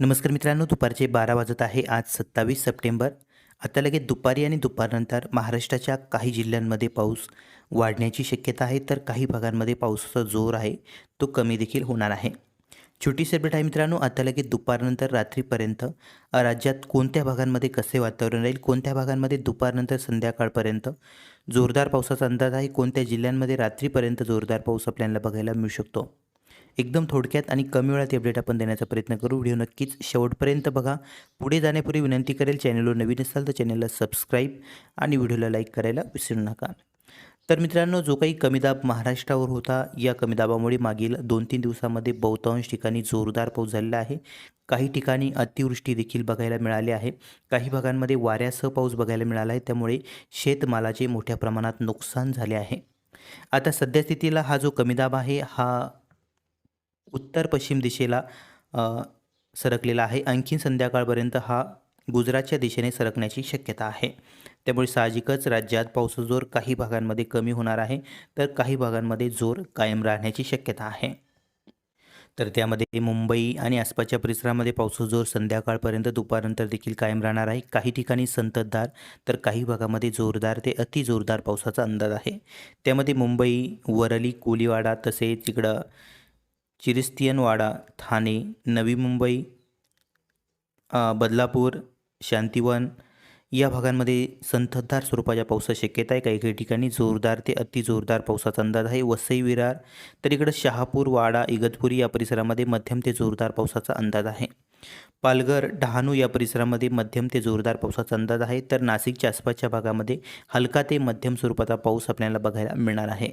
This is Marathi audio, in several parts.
नमस्कार मित्रांनो दुपारचे बारा वाजत आहे आज सत्तावीस सप्टेंबर. आता लगेच दुपारी आणि दुपारनंतर महाराष्ट्राच्या काही जिल्ह्यांमध्ये पाऊस वाढण्याची शक्यता आहे तर काही भागांमध्ये पावसाचा जोर आहे तो कमी देखील होणार आहे. छोटी सेपरेट आहे मित्रांनो आता लगेच दुपारनंतर रात्रीपर्यंत राज्यात कोणत्या भागांमध्ये कसे वातावरण राहील कोणत्या भागांमध्ये दुपारनंतर संध्याकाळपर्यंत जोरदार पावसाचा अंदाज आहे कोणत्या जिल्ह्यांमध्ये रात्रीपर्यंत जोरदार पाऊस आपल्याला बघायला मिळू शकतो. एकदम थोडक्यात आणि कमी वेळात अपडेट आपण देण्याचा प्रयत्न करू. व्हिडिओ नक्कीच शेवटपर्यंत बघा. पुढे जाण्यापूर्वी विनंती करेल चॅनलवर नवीन असाल तर चॅनलला सबस्क्राईब आणि व्हिडिओला लाईक करायला विसरू नका. तर मित्रांनो जो काही कमी दाब महाराष्ट्रावर होता या कमी दाबामुळे मागील दोन तीन दिवसामध्ये बहुतांश ठिकाणी जोरदार पाऊस झालेला आहे. काही ठिकाणी अतिवृष्टी देखील बघायला मिळाली आहे. काही भागांमध्ये वाऱ्यासह पाऊस बघायला मिळाला आहे. त्यामुळे शेतमालाचे मोठ्या प्रमाणात नुकसान झाले आहे. आता सध्या स्थितीला हा जो कमी दाब आहे हा उत्तर पश्चिम दिशेला सरकलेला आहे. आणखीन संध्याकाळपर्यंत हा गुजरातच्या दिशेने सरकण्याची शक्यता आहे. त्यामुळे साहजिकच राज्यात पावसाचा जोर काही भागांमध्ये कमी होणार आहे. तर काही भागांमध्ये जोर कायम राहण्याची शक्यता आहे. तर त्यामध्ये मुंबई आणि आसपासच्या परिसरामध्ये पावसाचा जोर संध्याकाळपर्यंत दुपारनंतर देखील कायम राहणार आहे. काही ठिकाणी संततधार तर काही भागामध्ये जोरदार ते अति जोरदार पावसाचा अंदाज आहे. त्यामध्ये मुंबई वरळी कोलीवाडा तसेच इकडं चिरिस्तियनवाडा ठाणे नवी मुंबई बदलापूर शांतिवन या भागांमध्ये संततधार स्वरूपाच्या पावसाची शक्यता आहे. काही काही ठिकाणी जोरदार ते अति जोरदार पावसाचा अंदाज आहे. वसई विरार तर इकडं शहापूर वाडा इगतपुरी या परिसरामध्ये मध्यम ते जोरदार पावसाचा अंदाज आहे. पालघर डहाणू या परिसरामध्ये मध्यम ते जोरदार पावसाचा अंदाज आहे. तर नाशिकच्या आसपासच्या भागामध्ये हलका ते मध्यम स्वरूपाचा पाऊस आपल्याला बघायला मिळणार आहे.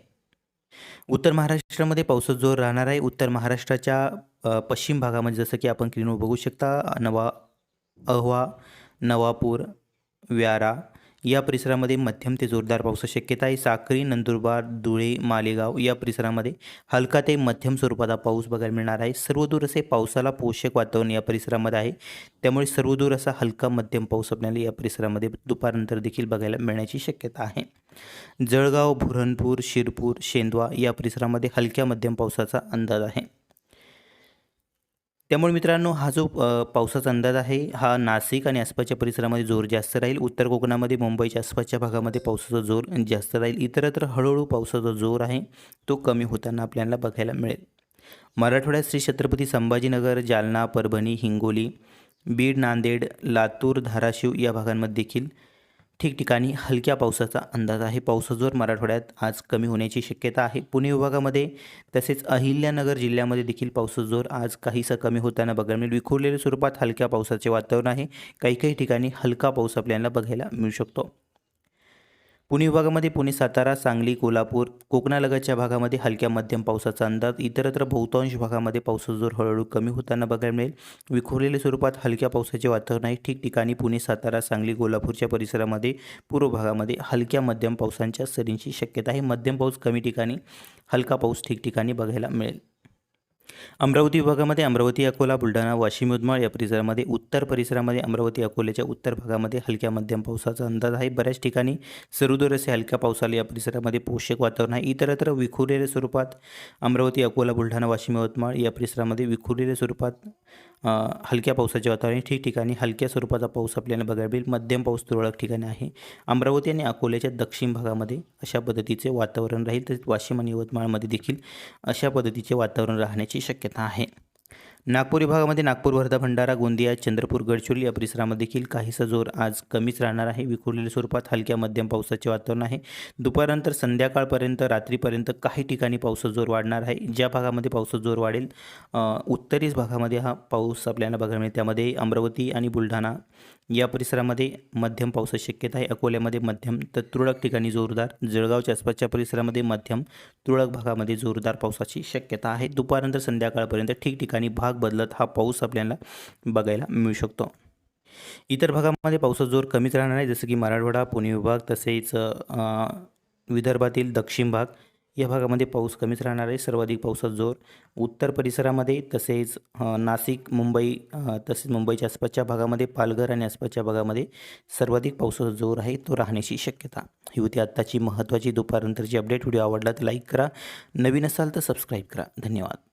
उत्तर महाराष्ट्रामध्ये पावसाचा जोर राहणार आहे. उत्तर महाराष्ट्राच्या पश्चिम भागामध्ये जसं की आपण क्रीनवर बघू शकता नवा अहवा नवापूर व्यारा या परिसरामध्ये मध्यम ते जोरदार पावसाची शक्यता आहे. साक्री नंदुरबार धुळे मालेगाव या परिसरामध्ये हलका ते मध्यम स्वरूपाचा पाऊस बघायला मिळणार आहे. सर्वदूर असे पावसाला पोषक वातावरण या परिसरामध्ये आहे. त्यामुळे सर्वदूर असा हलका मध्यम पाऊस आपल्याला या परिसरामध्ये दुपारनंतर देखील बघायला मिळण्याची शक्यता आहे. जळगाव भुरणपूर शिरपूर शेंदवा या परिसरामध्ये हलक्या मध्यम पावसाचा अंदाज आहे. त्यामुळे मित्रांनो हा जो पावसाचा अंदाज आहे हा नाशिक आणि आसपासच्या परिसरामध्ये जोर जास्त राहील. उत्तर कोकणामध्ये मुंबईच्या आसपासच्या भागामध्ये पावसाचा जोर जास्त राहील. इतरत्र हळूहळू पावसाचा जोर आहे तो कमी होताना आपल्याला बघायला मिळेल. मराठवाड्यात श्री छत्रपती संभाजीनगर जालना परभणी हिंगोली बीड नांदेड लातूर धाराशिव या भागांमध्ये देखील ठिकठिकाणी हलक्या पावसाचा अंदाज आहे. पावसाजोर मराठवाड्यात आज कमी होण्याची शक्यता आहे. पुणे विभागामध्ये तसेच अहिल्यानगर जिल्ह्यामध्ये देखील पावसाजोर आज काहीसा कमी होताना बघायला मिळेल. विखुरलेल्या स्वरूपात हलक्या पावसाचे वातावरण आहे. काही काही ठिकाणी हलका पाऊस आपल्याला बघायला मिळू शकतो. पुणे विभागामध्ये पुणे सातारा सांगली कोल्हापूर कोकणालगतच्या भागामध्ये हलक्या मध्यम पावसाचा अंदाज इतरत्र बहुतांश भागामध्ये पावसाचा जोर हळूहळू कमी होताना बघायला मिळेल. विखुरलेल्या स्वरूपात हलक्या पावसाचे वातावरण आहे. ठिकठिकाणी पुणे सातारा सांगली कोल्हापूरच्या परिसरामध्ये पूर्व भागामध्ये हलक्या मध्यम पावसांच्या सरींची शक्यता आहे. मध्यम पाऊस कमी ठिकाणी हलका पाऊस ठिकठिकाणी बघायला मिळेल. अमरावती विभागामध्ये अमरावती अकोला बुलढाणा वाशिम यवतमाळ या परिसरामध्ये उत्तर परिसरामध्ये अमरावती अकोल्याच्या उत्तर भागामध्ये हलक्या मध्यम पावसाचा अंदाज आहे. बऱ्याच ठिकाणी सरुदर असे हलक्या पावसाला या परिसरामध्ये पोषक वातावरण आहे. इतरत्र विखुरलेल्या स्वरूपात अमरावती अकोला बुलढाणा वाशिम यवतमाळ या परिसरामध्ये विखुरलेल्या स्वरूपात हलक्या पावसाचे वातावरण ठिकठिकाणी हलक्या स्वरूपाचा पाऊस आपल्याला बघायला मिळेल. मध्यम पाऊस तुरळक ठिकाणी आहे. अमरावती आणि अकोल्याच्या दक्षिण भागामध्ये अशा पद्धतीचे वातावरण राहील. तसेच वाशिम आणि यवतमाळमध्ये देखील अशा पद्धतीचे वातावरण राहण्याची शक्यता आहे. नागपूर विभागामध्ये नागपूर वर्धा भंडारा गोंदिया चंद्रपूर गडचिरोली या परिसरामध्ये देखील काहीसा जोर आज कमीच राहणार आहे. विखुरलेल्या स्वरूपात हलक्या मध्यम पावसाचे वातावरण आहे. दुपारनंतर संध्याकाळपर्यंत रात्रीपर्यंत काही ठिकाणी पावसाचा जोर वाढणार आहे. ज्या भागामध्ये पावसाचा जोर वाढेल अ, उत्तरीच भागामध्ये हा पाऊस आपल्याला बघायला मिळेल. त्यामध्ये अमरावती आणि बुलढाणा या परिसरामध्ये मध्यम पावसाची शक्यता आहे. अकोल्यामध्ये मध्यम तर तुरळक ठिकाणी जोरदार. जळगावच्या आसपासच्या परिसरामध्ये मध्यम तुरळक भागामध्ये जोरदार पावसाची शक्यता आहे. दुपारनंतर संध्याकाळपर्यंत ठिकठिकाणी भाग बदलत हा पाऊस आपल्याला बघायला मिळू शकतो. इतर भागामध्ये पावसाचा जोर कमीच राहणार आहे जसं की मराठवाडा पुणे विभाग तसेच विदर्भातील दक्षिण भाग या भागामध्ये पाऊस कमीच राहणार आहे. सर्वाधिक पावसाचा जोर उत्तर परिसरामध्ये तसेच नाशिक मुंबई तसेच मुंबईच्या आसपासच्या भागामध्ये पालघर आणि आसपासच्या भागामध्ये सर्वाधिक पावसाचा जोर आहे तो राहण्याची शक्यता. ही होती आत्ताची महत्त्वाची दुपारनंतरची अपडेट. व्हिडिओ आवडला तर लाईक करा. नवीन असाल तर सबस्क्राईब करा. धन्यवाद.